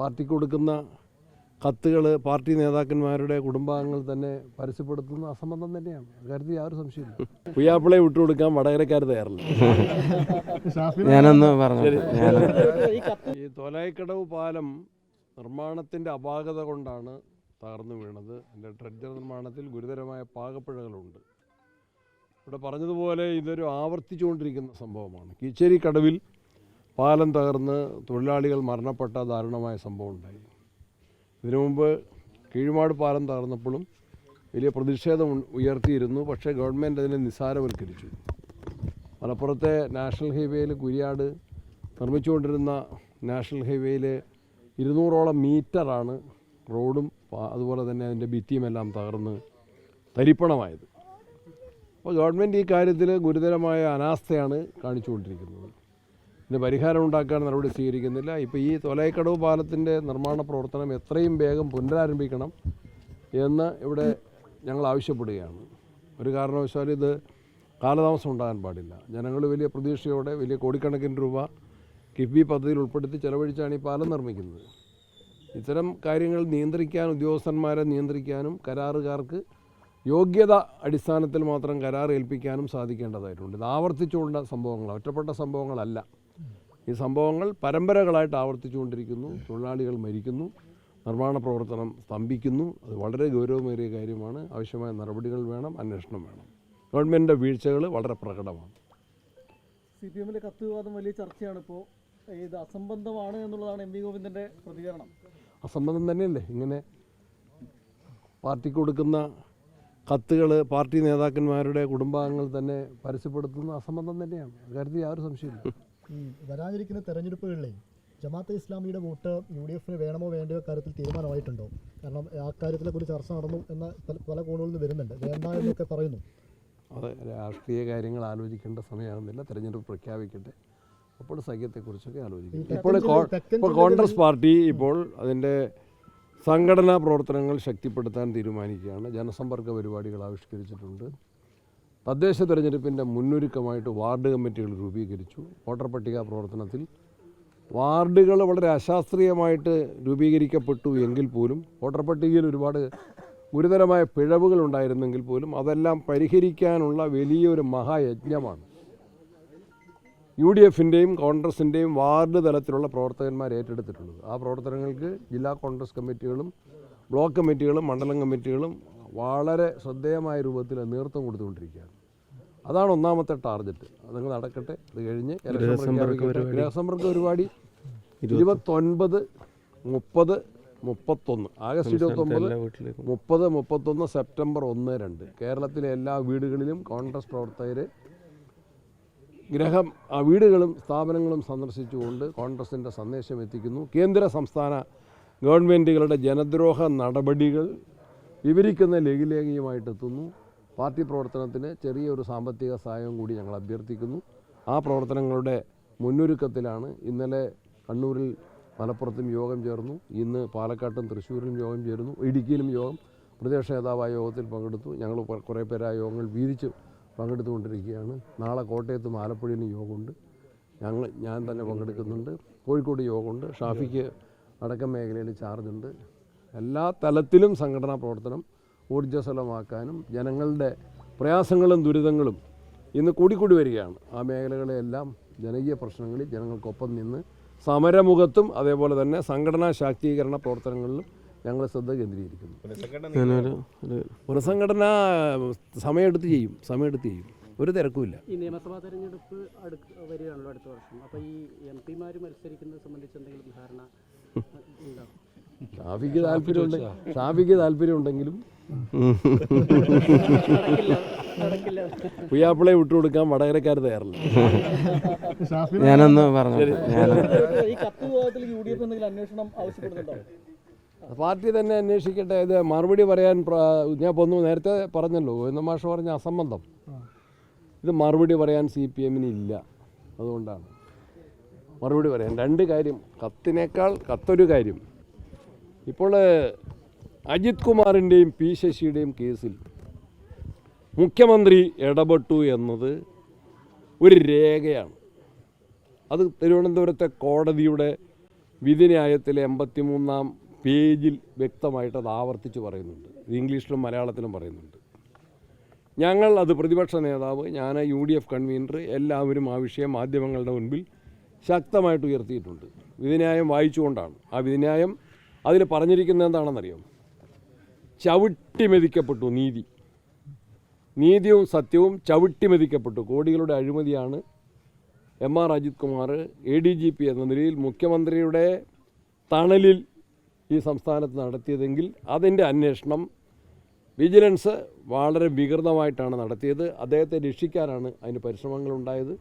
പാർട്ടിക്ക് കൊടുക്കുന്ന കത്തുകൾ പാർട്ടി നേതാക്കന്മാരുടെ കുടുംബാംഗങ്ങൾ തന്നെ പരസ്യപ്പെടുത്തുന്ന അസംബന്ധം തന്നെയാണ്. അക്കാര്യത്തിൽ യാതൊരു സംശയമില്ല പുയ്യാപ്പിളെ വിട്ടുകൊടുക്കാൻ വടകരക്കാർ തയ്യാറില്ല? ഞാനൊന്ന് പറഞ്ഞു ഈ തോലായിക്കടവ് പാലം നിർമ്മാണത്തിന്റെ അപാകത കൊണ്ടാണ് തകർന്നു വീണത്. എന്റെ ട്രെഡ്ജർ നിർമ്മാണത്തിൽ ഗുരുതരമായ പാകപ്പിഴകളുണ്ട്. ഇവിടെ പറഞ്ഞതുപോലെ ഇതൊരു ആവർത്തിച്ചുകൊണ്ടിരിക്കുന്ന സംഭവമാണ്. കീച്ചേരി കടവിൽ പാലം തകർന്ന് തൊഴിലാളികൾ മരണപ്പെട്ട ദാരുണമായ സംഭവം ഉണ്ടായി. ഇതിനു മുമ്പ് കീഴ്മാട് പാലം തകർന്നപ്പോഴും വലിയ പ്രതിഷേധം ഉയർത്തിയിരുന്നു. പക്ഷേ ഗവൺമെന്റ് അതിനെ നിസ്സാരവൽക്കരിച്ചു. മലപ്പുറത്തെ നാഷണൽ ഹൈവേയിൽ കുരിയാട് നിർമ്മിച്ചുകൊണ്ടിരുന്ന നാഷണൽ ഹൈവേയിൽ ഇരുന്നൂറോളം മീറ്ററാണ് റോഡും അതുപോലെ തന്നെ അതിന്റെ ഭിത്തിയുമെല്ലാം തകർന്ന് തരിപ്പണമായത്. അപ്പോൾ ഗവൺമെന്റ് ഈ കാര്യത്തിൽ ഗുരുതരമായ അനാസ്ഥയാണ് കാണിച്ചുകൊണ്ടിരിക്കുന്നത്. ഇതിന് പരിഹാരം ഉണ്ടാക്കാൻ നടപടി സ്വീകരിക്കുന്നില്ല. ഇപ്പോൾ ഈ തൊലൈക്കടവ് പാലത്തിന്റെ നിർമ്മാണ പ്രവർത്തനം എത്രയും വേഗം പുനരാരംഭിക്കണം എന്ന് ഇവിടെ ഞങ്ങൾ ആവശ്യപ്പെടുകയാണ്. ഒരു കാരണവശാലും ഇത് കാലതാമസം ഉണ്ടാകാൻ പാടില്ല. ജനങ്ങൾ വലിയ പ്രതീക്ഷയോടെ വലിയ കോടിക്കണക്കിന് രൂപ കിഫ്ബി പദ്ധതിയിൽ ഉൾപ്പെടുത്തി ചെലവഴിച്ചാണ് ഈ പാലം നിർമ്മിക്കുന്നത്. ഇത്തരം കാര്യങ്ങൾ നിയന്ത്രിക്കാൻ ഉദ്യോഗസ്ഥന്മാരെ നിയന്ത്രിക്കാനും കരാറുകാർക്ക് യോഗ്യത അടിസ്ഥാനത്തിൽ മാത്രം കരാർ ഏൽപ്പിക്കാനും സാധിക്കേണ്ടതായിട്ടുണ്ട്. ഇത് ആവർത്തിച്ചുകൊണ്ട സംഭവങ്ങൾ ഒറ്റപ്പെട്ട സംഭവങ്ങളല്ല. ഈ സംഭവങ്ങൾ പരമ്പരകളായിട്ട് ആവർത്തിച്ചുകൊണ്ടിരിക്കുന്നു. തൊഴിലാളികൾ മരിക്കുന്നു. നിർമ്മാണ പ്രവർത്തനം സ്തംഭിക്കുന്നു. അത് വളരെ ഗൗരവമേറിയ കാര്യമാണ്. ആവശ്യമായ നടപടികൾ വേണം. അന്വേഷണം വേണം. ഗവൺമെന്റിന്റെ വീഴ്ചകൾ വളരെ പ്രകടമാണ്. സി പി എമ്മിലെ കത്ത് വിവാദം വലിയ ചർച്ചയാണ് ഇപ്പോൾ ഇത് അസംബന്ധമാണ് എന്നുള്ളതാണ് എം വി ഗോവിന്ദന്റെ പ്രതികരണം. അസംബന്ധം തന്നെയല്ലേ? ഇങ്ങനെ പാർട്ടിക്ക് കൊടുക്കുന്ന കത്തുകൾ പാർട്ടി നേതാക്കന്മാരുടെ കുടുംബാംഗങ്ങൾ തന്നെ പരസ്യപ്പെടുത്തുന്ന അസംബന്ധം തന്നെയാണ്. കാര്യത്തിൽ യാതൊരു സംശയമില്ല ഈ വരാനിരിക്കുന്ന തെരഞ്ഞെടുപ്പുകളിലെ ജമാഅത്തെ ഇസ്ലാമിയുടെ വോട്ട് യു ഡി എഫിന് വേണമോ വേണ്ടയോ കാര്യത്തിൽ തീരുമാനമായിട്ടുണ്ടോ? കാരണം ആ കാര്യത്തിലൊക്കെ ഒരു ചർച്ച നടന്നു എന്ന പല- പല കോണുകളിൽ നിന്ന് വരുന്നുണ്ട്. വേണ്ട എന്നൊക്കെ പറയുന്നു. അതെ രാഷ്ട്രീയ കാര്യങ്ങൾ ആലോചിക്കേണ്ട സമയമാകുന്നില്ല. തെരഞ്ഞെടുപ്പ് പ്രഖ്യാപിക്കട്ടെ. അപ്പോൾ സഖ്യത്തെക്കുറിച്ചൊക്കെ ആലോചിക്കും ഇപ്പോൾ ഇപ്പോൾ കോൺഗ്രസ് പാർട്ടി ഇപ്പോൾ അതിന്റെ സംഘടനാ പ്രവർത്തനങ്ങൾ ശക്തിപ്പെടുത്താൻ തീരുമാനിക്കുകയാണ്. ജനസമ്പർക്ക പരിപാടികൾ ആവിഷ്കരിച്ചിട്ടുണ്ട്. തദ്ദേശ തെരഞ്ഞെടുപ്പിന്റെ മുന്നൊരുക്കമായിട്ട് വാർഡ് കമ്മിറ്റികൾ രൂപീകരിച്ചു. വോട്ടർ പട്ടിക പ്രവർത്തനത്തിൽ വാർഡുകൾ വളരെ അശാസ്ത്രീയമായിട്ട് രൂപീകരിക്കപ്പെട്ടു എങ്കിൽ പോലും വോട്ടർ പട്ടികയിൽ ഒരുപാട് ഗുരുതരമായ പിഴവുകൾ ഉണ്ടായിരുന്നെങ്കിൽ പോലും അതെല്ലാം പരിഹരിക്കാനുള്ള വലിയൊരു മഹായജ്ഞമാണ്. യു ഡി എഫിന്റെയും കോൺഗ്രസിന്റെയും വാർഡ് തലത്തിലുള്ള പ്രവർത്തകന്മാർ ഏറ്റെടുത്തിട്ടുള്ളത്. ആ പ്രവർത്തനങ്ങൾക്ക് ജില്ലാ കോൺഗ്രസ് കമ്മിറ്റികളും ബ്ലോക്ക് കമ്മിറ്റികളും മണ്ഡലം കമ്മിറ്റികളും വളരെ ശ്രദ്ധേയമായ രൂപത്തിൽ നേതൃത്വം കൊടുത്തുകൊണ്ടിരിക്കുകയാണ്. അതാണ് ഒന്നാമത്തെ ടാർഗറ്റ്. അതങ്ങ് നടക്കട്ടെ അത് കഴിഞ്ഞ് ഗ്രഹസമ്പർക്ക പരിപാടി. ഇരുപത്തൊൻപത് മുപ്പത് മുപ്പത്തൊന്ന്. ആഗസ്റ്റ് ഇരുപത്തൊമ്പത് മുപ്പത് മുപ്പത്തൊന്ന് സെപ്റ്റംബർ ഒന്ന് രണ്ട്. കേരളത്തിലെ എല്ലാ വീടുകളിലും കോൺഗ്രസ് പ്രവർത്തകർ ഗ്രഹം ആ വീടുകളും സ്ഥാപനങ്ങളും സന്ദർശിച്ചുകൊണ്ട് കോൺഗ്രസിന്റെ സന്ദേശം എത്തിക്കുന്നു. കേന്ദ്ര സംസ്ഥാന ഗവൺമെന്റുകളുടെ ജനദ്രോഹ നടപടികൾ വിവരിക്കുന്ന ലഘുലേഖയുമായിട്ടെത്തുന്നു. പാർട്ടി പ്രവർത്തനത്തിന് ചെറിയൊരു സാമ്പത്തിക സഹായം കൂടി ഞങ്ങൾ അഭ്യർത്ഥിക്കുന്നു. ആ പ്രവർത്തനങ്ങളുടെ മുന്നൊരുക്കത്തിലാണ് ഇന്നലെ കണ്ണൂരിൽ മലപ്പുറത്തും യോഗം ചേർന്നു. ഇന്ന് പാലക്കാട്ടും തൃശ്ശൂരിലും യോഗം ചേരുന്നു. ഇടുക്കിയിലും യോഗം പ്രതിപക്ഷ നേതാവായ യോഗത്തിൽ പങ്കെടുത്തു. ഞങ്ങൾ കുറേ പേര് ആ യോഗങ്ങൾ വീതിച്ച് പങ്കെടുത്തുകൊണ്ടിരിക്കുകയാണ്. നാളെ കോട്ടയത്തും ആലപ്പുഴയിലും യോഗമുണ്ട്. ഞങ്ങൾ ഞാൻ തന്നെ പങ്കെടുക്കുന്നുണ്ട്. കോഴിക്കോട് യോഗമുണ്ട്. ഷാഫിക്ക് വടക്കൻ മേഖലയിൽ ചാർജുണ്ട്. എല്ലാ തലത്തിലും സംഘടനാ പ്രവർത്തനം ഊർജസ്വലമാക്കാനും ജനങ്ങളുടെ പ്രയാസങ്ങളും ദുരിതങ്ങളും ഇന്ന് കൂടിക്കൂടി വരികയാണ്. ആ മേഖലകളെല്ലാം ജനകീയ പ്രശ്നങ്ങളിൽ ജനങ്ങൾക്കൊപ്പം നിന്ന് സമരമുഖത്തും അതേപോലെ തന്നെ സംഘടനാ ശാക്തീകരണ പ്രവർത്തനങ്ങളിലും ഞങ്ങൾ ശ്രദ്ധ കേന്ദ്രീകരിക്കുന്നു. ഒരു പുനഃസംഘടന സമയമെടുത്ത് ചെയ്യും സമയമെടുത്ത് ചെയ്യും. ഒരു തിരക്കുമില്ല. ഈ നിയമസഭാ തെരഞ്ഞെടുപ്പ് അടുത്ത് വരികയാണല്ലോ അടുത്ത വർഷം. അപ്പോൾ ഈ എം പിമാർ മത്സരിക്കുന്നത് സംബന്ധിച്ച് എന്തെങ്കിലും ധാരണ ഉണ്ടോ? ഷാഫിക്ക് താല്പര്യമുണ്ട് ഷാഫിക്ക് താല്പര്യമുണ്ടെങ്കിലും പുയ്യാപ്പിളെ വിട്ടുകൊടുക്കാൻ വടകരക്കാർ തയ്യാറില്ല. ഞാനൊന്ന് പറഞ്ഞു. പാർട്ടി തന്നെ അന്വേഷിക്കട്ടെ. ഇത് മറുപടി പറയാൻ ഞാൻ ഒന്ന് നേരത്തെ പറഞ്ഞല്ലോ ഗോവിന്ദ മാഷ് പറഞ്ഞ അസംബന്ധം. ഇത് മറുപടി പറയാൻ സി പി എമ്മിന് ഇല്ല. അതുകൊണ്ടാണ്. മറുപടി പറയാൻ രണ്ട് കാര്യം. കത്തിനേക്കാൾ കത്തൊരു കാര്യം. ഇപ്പോൾ അജിത് കുമാറിന്റെയും പി ശശിയുടെയും കേസിൽ മുഖ്യമന്ത്രി ഇടപെട്ടു എന്നത് ഒരു രേഖയാണ്. അത് തിരുവനന്തപുരത്തെ കോടതിയുടെ വിധിന്യായത്തിലെ എൺപത്തിമൂന്നാം പേജിൽ വ്യക്തമായിട്ട് അത് ആവർത്തിച്ച് പറയുന്നുണ്ട്. ഇംഗ്ലീഷിലും മലയാളത്തിലും പറയുന്നുണ്ട്. ഞങ്ങൾ അത് പ്രതിപക്ഷ നേതാവ് ഞാൻ യു ഡി എഫ് കൺവീനർ എല്ലാവരും ആ വിഷയം മാധ്യമങ്ങളുടെ മുൻപിൽ ശക്തമായിട്ട് ഉയർത്തിയിട്ടുണ്ട്. വിധിന്യായം വായിച്ചുകൊണ്ടാണ്. ആ വിധിന്യായം അതിൽ പറഞ്ഞിരിക്കുന്നത് എന്താണെന്നറിയാം? ചവിട്ടിമെതിക്കപ്പെട്ടു നീതി. നീതിയും സത്യവും ചവിട്ടി മെതിക്കപ്പെട്ടു. കോടികളുടെ അഴിമതിയാണ് M R Ajith Kumar A D G P എന്ന നിലയിൽ മുഖ്യമന്ത്രിയുടെ തണലിൽ ഈ സംസ്ഥാനത്ത് നടത്തിയതെങ്കിൽ അതിന്റെ അന്വേഷണം വിജിലൻസ് വളരെ വികൃതമായിട്ടാണ് നടത്തിയത്. അദ്ദേഹത്തെ രക്ഷിക്കാനാണ് അതിന് പരിശ്രമങ്ങളുണ്ടായത്.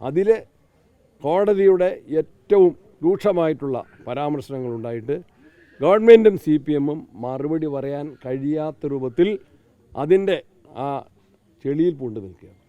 അതിൽ കോടതിയുടെ ഏറ്റവും രൂക്ഷമായിട്ടുള്ള പരാമർശനങ്ങളുണ്ടായിട്ട് ഗവൺമെന്റും സി പി എമ്മും മറുപടി പറയാൻ കഴിയാത്ത രൂപത്തിൽ അതിന്റെ ആ ചെളിയിൽ പൂണ്ട് നിൽക്കുകയാണ്.